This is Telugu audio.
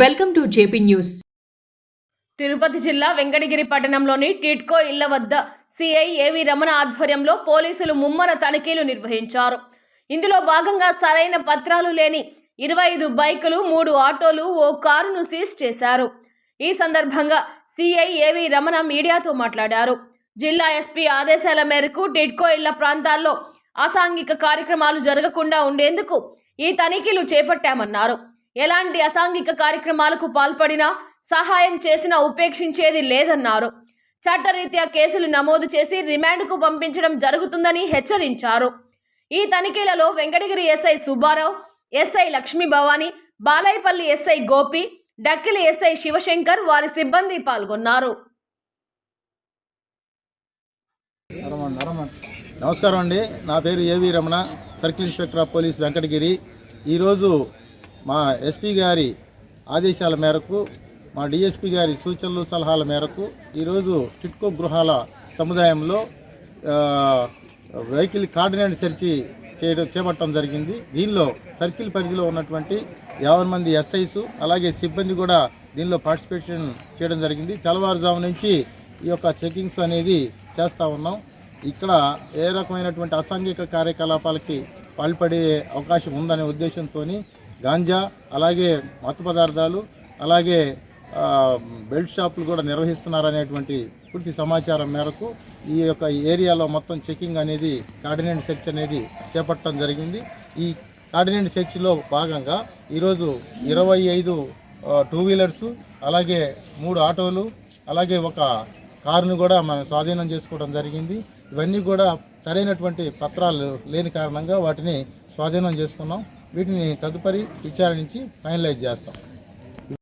Welcome to JP news. Tirupati జిల్లా వెంకటగిరి పట్టణంలోని టిట్కో ఇళ్ళ వద్ద సిఐ ఏవి రమణ ఆధ్వర్యంలో పోలీసులు ముమ్మర తనిఖీలు నిర్వహించారు. ఇందులో భాగంగా సరైన పత్రాలు లేని ఇరవై ఐదు బైకులు మూడు ఆటోలు ఓ కారును సీజ్ చేశారు. ఈ సందర్భంగా సిఐ ఏవి రమణ మీడియాతో మాట్లాడారు. జిల్లా ఎస్పీ ఆదేశాల మేరకు టిట్కో ఇళ్ళ ప్రాంతాల్లో అసాంఘిక కార్యక్రమాలు జరగకుండా ఉండేందుకు ఈ తనిఖీలు చేపట్టామన్నారు. ఎలాంటి అసాంఘిక కార్యక్రమాలకు పాల్పడినా సహాయం చేసినా ఉపేక్షించేది లేదన్నారు. చట్టరీత్యా కేసులు నమోదు చేసి రిమాండ్కు పంపించడం జరుగుతుందని హెచ్చరించారు. ఈ తనిఖీలలో Venkatagiri SI Subbarao SI Lakshmi Bhavani Balaipalli SI Gopi Dakkili SI Shivashankar వారి సిబ్బంది పాల్గొన్నారు. నమస్కారం అండి. నా పేరు A V Ramana circle inspector of police Venkatagiri. ఈరోజు మా ఎస్పీ గారి ఆదేశాల మేరకు మా డిఎస్పీ గారి సూచనలు సలహాల మేరకు ఈరోజు టిట్కో గృహాల సముదాయంలో వెహికల్ కార్డినేట్ సెర్చి చేయడం చేపట్టడం జరిగింది. దీనిలో సర్కిల్ పరిధిలో ఉన్నటువంటి యాభై మంది ఎస్ఐస్ అలాగే సిబ్బంది కూడా దీనిలో పార్టిసిపేషన్ చేయడం జరిగింది. తెల్లవారుజాము నుంచి ఈ యొక్క చెకింగ్స్ అనేది చేస్తూ ఉన్నాం. ఇక్కడ ఏ రకమైనటువంటి అసాంఘిక కార్యకలాపాలకి పాల్పడే అవకాశం ఉందనే ఉద్దేశంతో గాంజా అలాగే మత్తు పదార్థాలు అలాగే బెల్ట్ షాపులు కూడా నిర్వహిస్తున్నారనేటువంటి పూర్తి సమాచారం మేరకు ఈ యొక్క ఏరియాలో మొత్తం చెకింగ్ అనేది కార్డినేట్ సెర్చ్ అనేది చేపట్టడం జరిగింది. ఈ కార్డినేట్ సెర్చ్లో భాగంగా ఈరోజు ఇరవై ఐదు టూ వీలర్సు అలాగే మూడు ఆటోలు అలాగే ఒక కారును కూడా మనం స్వాధీనం చేసుకోవడం జరిగింది. ఇవన్నీ కూడా సరైనటువంటి పత్రాలు లేని కారణంగా వాటిని స్వాధీనం చేసుకున్నాం. వీటిని తదుపరి విచారించి ఫైనలైజ్ చేస్తాం.